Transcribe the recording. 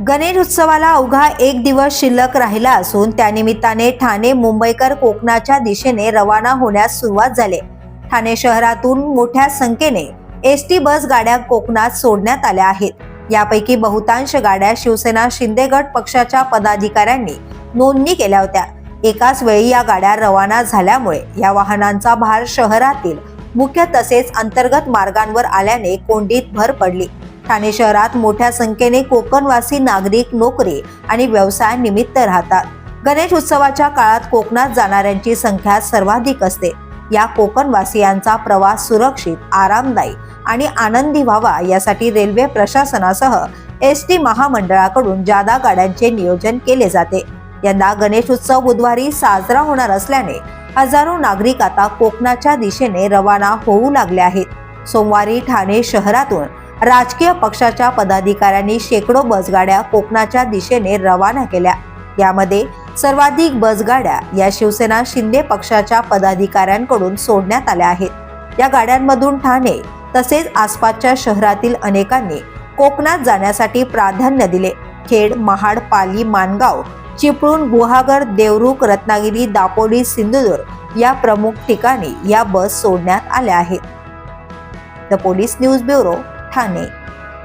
गणेश उत्सवाला अवघा एक दिवस शिल्लक राहिला असून त्यानिमित्ताने ठाणे मुंबईकर कोकणाच्या दिशेने रवाना होण्यास सुरुवात झाली. ठाणे शहरातून मोठ्या संख्येने एस टी बस गाड्या कोकणात सोडण्यात आल्या आहेत. यापैकी बहुतांश गाड्या शिवसेना शिंदे गट पक्षाच्या पदाधिकाऱ्यांनी नोंदणी केल्या होत्या. एकाच वेळी या गाड्या रवाना झाल्यामुळे या वाहनांचा भार शहरातील मुख्य तसेच अंतर्गत मार्गांवर आल्याने कोंडीत भर पडली. ठाणे शहरात मोठ्या संख्येने कोकणवासी नागरिक नोकरी आणि व्यवसायानिमित्त राहतात. गणेश उत्सवाच्या काळात कोकणात जाणाऱ्यांची संख्या सर्वाधिक असते. या कोकणवासियांचा प्रवास सुरक्षित आरामदायी आणि आनंदी व्हावा यासाठी रेल्वे प्रशासनासह एस टी महामंडळाकडून जादा गाड्यांचे नियोजन केले जाते. यंदा गणेश उत्सव बुधवारी साजरा होणार असल्याने हजारो नागरिक आता कोकणाच्या दिशेने रवाना होऊ लागले आहेत. सोमवारी ठाणे शहरातून राजकीय पक्षाच्या पदाधिकाऱ्यांनी शेकडो बसगाड्या कोकणाच्या दिशेने रवाना केल्या. यामध्ये सर्वाधिक बसगाड्या या शिवसेना शिंदे पक्षाच्या पदाधिकाऱ्यांकडून सोडण्यात आल्या आहेत. या गाड्यांमधून ठाणे तसेच आसपासच्या शहरातील अनेकांनी कोकणात जाण्यासाठी प्राधान्य दिले. खेड महाड पाली मानगाव चिपळूण गुहागर देवरुख रत्नागिरी दापोली सिंधुदुर्ग या प्रमुख ठिकाणी या बस सोडण्यात आल्या आहेत. The police news bureau Thane